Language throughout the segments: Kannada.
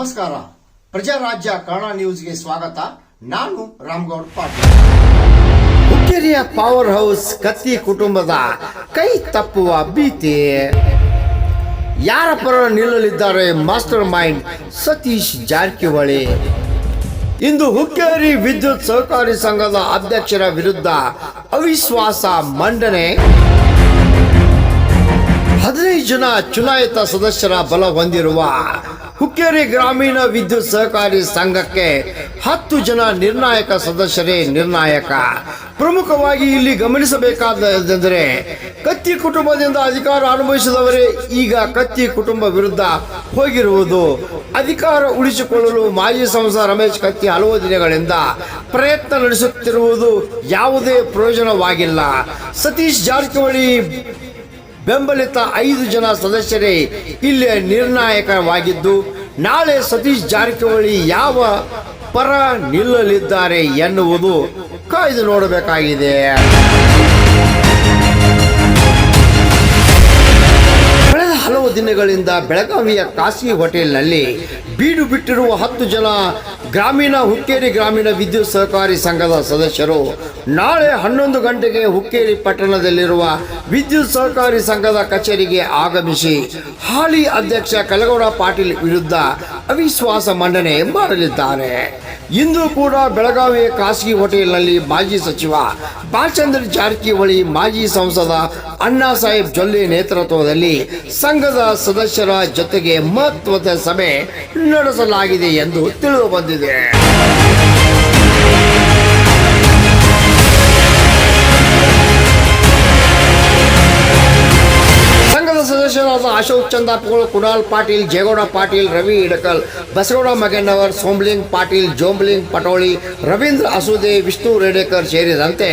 ನಮಸ್ಕಾರ. ಪ್ರಜಾರಾಜ್ಯ ಕನ್ನಡ ನ್ಯೂಸ್ಗೆ ಸ್ವಾಗತ. ನಾನು ರಾಮ್ಗೌಡ್ ಪಾಟೀಲ್. ಹುಕ್ಕೇರಿಯ ಪವರ್ ಹೌಸ್ ಕತ್ತಿ ಕುಟುಂಬದ ಕೈ ತಪ್ಪುವ ಭೀತಿ. ಯಾರ ಪರ ನಿಲ್ಲಲಿದ್ದಾರೆ ಮಾಸ್ಟರ್ ಮೈಂಡ್ ಸತೀಶ್ ಜಾರಕಿಹೊಳಿ? ಇಂದು ಹುಕ್ಕೇರಿ ವಿದ್ಯುತ್ ಸಹಕಾರಿ ಸಂಘದ ಅಧ್ಯಕ್ಷರ ವಿರುದ್ಧ ಅವಿಶ್ವಾಸ ಮಂಡನೆ. ಹದಿನೈದು ಜನ ಚುನಾಯಿತ ಸದಸ್ಯರ ಬಲ ಹೊಂದಿರುವ ಹುಕ್ಕೇರಿ ಗ್ರಾಮೀಣ ವಿದ್ಯುತ್ ಸಹಕಾರಿ ಸಂಘಕ್ಕೆ ಹತ್ತು ಜನ ನಿರ್ಣಾಯಕ ಸದಸ್ಯರೇ ನಿರ್ಣಾಯಕ. ಪ್ರಮುಖವಾಗಿ ಇಲ್ಲಿ ಗಮನಿಸಬೇಕಾದದೆಂದರೆ ಕತ್ತಿ ಕುಟುಂಬದಿಂದ ಅಧಿಕಾರ ಅನುಭವಿಸಿದವರೇ ಈಗ ಕತ್ತಿ ಕುಟುಂಬ ವಿರುದ್ಧ ಹೋಗಿರುವುದು, ಅಧಿಕಾರ ಉಳಿಸಿಕೊಳ್ಳಲು ಮಾಜಿ ಸಂಸದ ರಮೇಶ್ ಕತ್ತಿ ಹಲವು ದಿನಗಳಿಂದ ಪ್ರಯತ್ನ ನಡೆಸುತ್ತಿರುವುದು ಯಾವುದೇ ಪ್ರಯೋಜನವಾಗಿಲ್ಲ. ಸತೀಶ್ ಜಾರಕಿಹೊಳಿ ಬೆಂಬಲಿತ ಐದು ಜನ ಸದಸ್ಯರೇ, ಇಲ್ಲಿ ನಿರ್ಣಾಯಕವಾಗಿದ್ದು, ನಾಳೆ ಸತೀಶ್ ಜಾರಕಿಹೊಳಿ ಯಾವ ಪರ ನಿಲ್ಲಲಿದ್ದಾರೆ ಎನ್ನುವುದು ಕಾಯ್ದು ನೋಡಬೇಕಾಗಿದೆ. ದಿನಗಳಿಂದ ಬೆಳಗಾವಿಯ ಖಾಸಗಿ ಹೋಟೆಲ್ನಲ್ಲಿ ಬೀಡು ಬಿಟ್ಟಿರುವ ಹತ್ತು ಜನ ಗ್ರಾಮೀಣ ಹುಕ್ಕೇರಿ ಗ್ರಾಮೀಣ ವಿದ್ಯುತ್ ಸಹಕಾರಿ ಸಂಘದ ಸದಸ್ಯರು ನಾಳೆ ಹನ್ನೊಂದು ಗಂಟೆಗೆ ಹುಕ್ಕೇರಿ ಪಟ್ಟಣದಲ್ಲಿರುವ ವಿದ್ಯುತ್ ಸಹಕಾರಿ ಸಂಘದ ಕಚೇರಿಗೆ ಆಗಮಿಸಿ ಹಾಲಿ ಅಧ್ಯಕ್ಷ ಕಲಗೌಡ ಪಾಟೀಲ್ ವಿರುದ್ಧ ಅವಿಶ್ವಾಸ ಮಂಡನೆ ಮಾಡಲಿದ್ದಾರೆ. ಇಂದು ಕೂಡ ಬೆಳಗಾವಿಯ ಖಾಸಗಿ ಹೋಟೆಲ್ನಲ್ಲಿ ಮಾಜಿ ಸಚಿವ ಬಾಲಚಂದ್ರ ಜಾರಕಿಹೊಳಿ, ಮಾಜಿ ಸಂಸದ ಅಣ್ಣಾ ಸಾಹೇಬ್ ಜೊಲ್ಲೆ ನೇತೃತ್ವದಲ್ಲಿ ಸಂಘದ ಸದಸ್ಯರ ಜೊತೆಗೆ ಮಹತ್ವದ ಸಭೆ ನಡೆಸಲಾಗಿದೆ ಎಂದು ತಿಳಿದು ಬಂದಿದೆ. ಸದಸ್ಯರಾದ ಅಶೋಕ್ ಚಂದಾಪುಗಳು ಕುಣಾಲ್ ಪಾಟೀಲ್ ಜೇಗೌಡ ಪಾಟೀಲ್, ರವಿ ಇಡಕಲ್ ಬಸಗೌಡ ಮಗಣ್ಣವರ್ ಸೋಮ್ಲಿಂಗ್ ಪಾಟೀಲ್, ಜೋಂಬ್ಲಿಂಗ್ ಪಟೋಳಿ, ರವೀಂದ್ರ ಅಸೂದೆ, ವಿಷ್ಣು ರೇಡೇಕರ್ ಸೇರಿದಂತೆ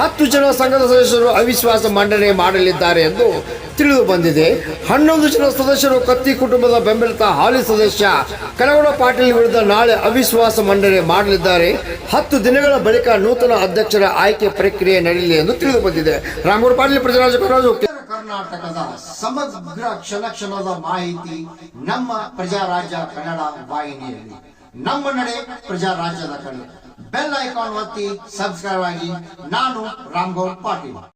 ಹತ್ತು ಜನ ಸಂಘದ ಸದಸ್ಯರು ಅವಿಶ್ವಾಸ ಮಂಡನೆ ಮಾಡಲಿದ್ದಾರೆ ಎಂದು ತಿಳಿದು ಬಂದಿದೆ. ಹನ್ನೊಂದು ಜನ ಸದಸ್ಯರು ಕತ್ತಿ ಕುಟುಂಬದ ಬೆಂಬಲಿತ ಹಾಲಿ ಸದಸ್ಯ, ಕನಗೌಡ ಪಾಟೀಲ್ ವಿರುದ್ಧ ನಾಳೆ ಅವಿಶ್ವಾಸ ಮಂಡನೆ ಮಾಡಲಿದ್ದಾರೆ. ಹತ್ತು ದಿನಗಳ ಬಳಿಕ ನೂತನ ಅಧ್ಯಕ್ಷರ ಆಯ್ಕೆ ಪ್ರಕ್ರಿಯೆ ನಡೆಯಲಿ ಎಂದು ತಿಳಿದು ಬಂದಿದೆ. ರಾಮಗೌಡ ಪಾಟೀಲ್, ಪ್ರಜರಾಜ ಕರ್ನಾಟಕದ ಸಮಗ್ರ ಕ್ಷಣ ಕ್ಷಣದ ಮಾಹಿತಿ ನಮ್ಮ ಪ್ರಜಾರಾಜ್ಯ ಕನ್ನಡ ವಾಹಿನಿಯಲ್ಲಿ. ನಮ್ಮ ನಡೆ ಪ್ರಜಾರಾಜ್ಯದ ಕಡೆ. ಬೆಲ್ ಐಕಾನ್ ಒತ್ತಿ ಸಬ್ಸ್ಕ್ರೈಬ್ ಆಗಿ ನಾನು ರಾಮಗೌಡ್ ಪಾಟೀಲ್.